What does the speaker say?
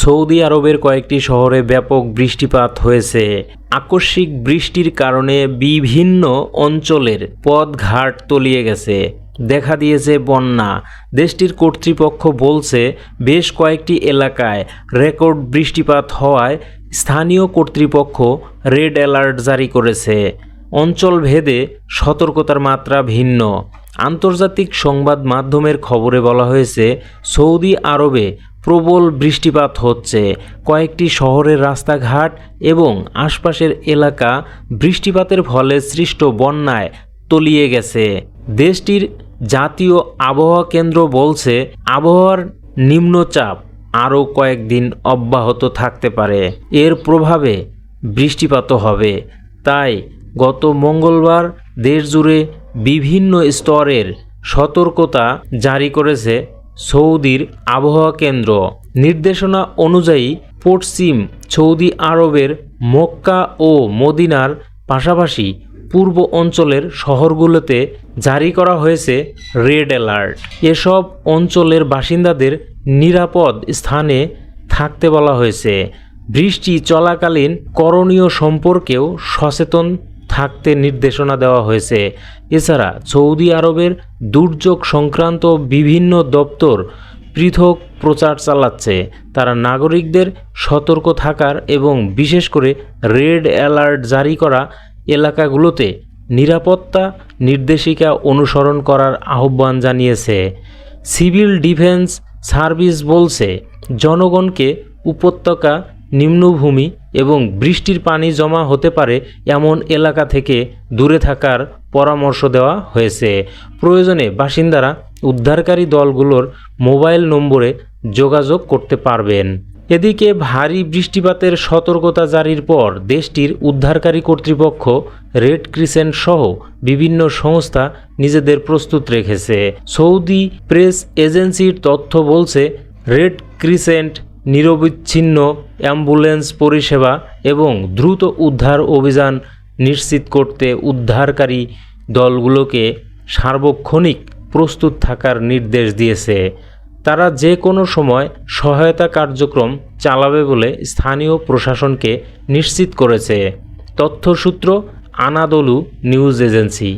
Saudi আরবের কয়েকটি শহরে ব্যাপক বৃষ্টিপাত হয়েছে। আকস্মিক বৃষ্টির কারণে বিভিন্ন অঞ্চলের পথঘাট তলিয়ে গেছে। দেখা দিয়েছে বন্যা। দেশটির কর্তৃপক্ষ বলছে, বেশ কয়েকটি এলাকায় রেকর্ড বৃষ্টিপাত হওয়ায় স্থানীয় কর্তৃপক্ষ রেড অ্যালার্ট জারি করেছে। অঞ্চল ভেদে সতর্কতার মাত্রা ভিন্ন। আন্তর্জাতিক সংবাদ মাধ্যমের খবরে বলা হয়েছে, সৌদি আরবে প্রবল বৃষ্টিপাত হচ্ছে। কয়েকটি শহরের রাস্তাঘাট এবং আশপাশের এলাকা বৃষ্টিপাতের ফলে সৃষ্ট বন্যায় তলিয়ে গেছে। দেশটির জাতীয় আবহাওয়া কেন্দ্র বলছে, আবহাওয়ার নিম্নচাপ আরও কয়েকদিন অব্যাহত থাকতে পারে। এর প্রভাবে বৃষ্টিপাতও হবে। তাই গত মঙ্গলবার দেশজুড়ে বিভিন্ন স্তরের সতর্কতা জারি করেছে সৌদির আবহাওয়া কেন্দ্র। নির্দেশনা অনুযায়ী পশ্চিম সৌদি আরবের মক্কা ও মদিনার পাশাপাশি পূর্ব অঞ্চলের শহরগুলোতে জারি করা হয়েছে রেড অ্যালার্ট। এসব অঞ্চলের বাসিন্দাদের নিরাপদ স্থানে থাকতে বলা হয়েছে। বৃষ্টি চলাকালীন করণীয় সম্পর্কেও সচেতন থাকতে নির্দেশনা দেওয়া হয়েছে। এছাড়া সৌদি আরবের দুর্যোগ সংক্রান্ত বিভিন্ন দপ্তর পৃথক প্রচার চালাচ্ছে। তারা নাগরিকদের সতর্ক থাকার এবং বিশেষ করে রেড অ্যালার্ট জারি করা এলাকাগুলোতে নিরাপত্তা নির্দেশিকা অনুসরণ করার আহ্বান জানিয়েছে। সিভিল ডিফেন্স সার্ভিস বলছে, জনগণকে উপত্যকা নিম্নভূমি এবং বৃষ্টির পানি জমা হতে পারে এমন এলাকা থেকে দূরে থাকার পরামর্শ দেওয়া হয়েছে। প্রয়োজনে বাসিন্দারা উদ্ধারকারী দলগুলোর মোবাইল নম্বরে যোগাযোগ করতে পারবেন। এদিকে ভারী বৃষ্টিপাতের সতর্কতা জারির পর দেশটির উদ্ধারকারী কর্তৃপক্ষ রেড ক্রিসেন্ট সহ বিভিন্ন সংস্থা নিজেদের প্রস্তুত রেখেছে। সৌদি প্রেস এজেন্সির তথ্য বলছে, রেড ক্রিসেন্ট নিরবিচ্ছিন্ন অ্যাম্বুলেন্স পরিষেবা এবং দ্রুত উদ্ধার অভিযান নিশ্চিত করতে উদ্ধারকারী দলগুলোকে সার্বক্ষণিক প্রস্তুত থাকার নির্দেশ দিয়েছে। তারা যে কোনো সময় সহায়তা কার্যক্রম চালাবে বলে স্থানীয় প্রশাসনকে নিশ্চিত করেছে। তথ্যসূত্র আনাদলু নিউজ এজেন্সি।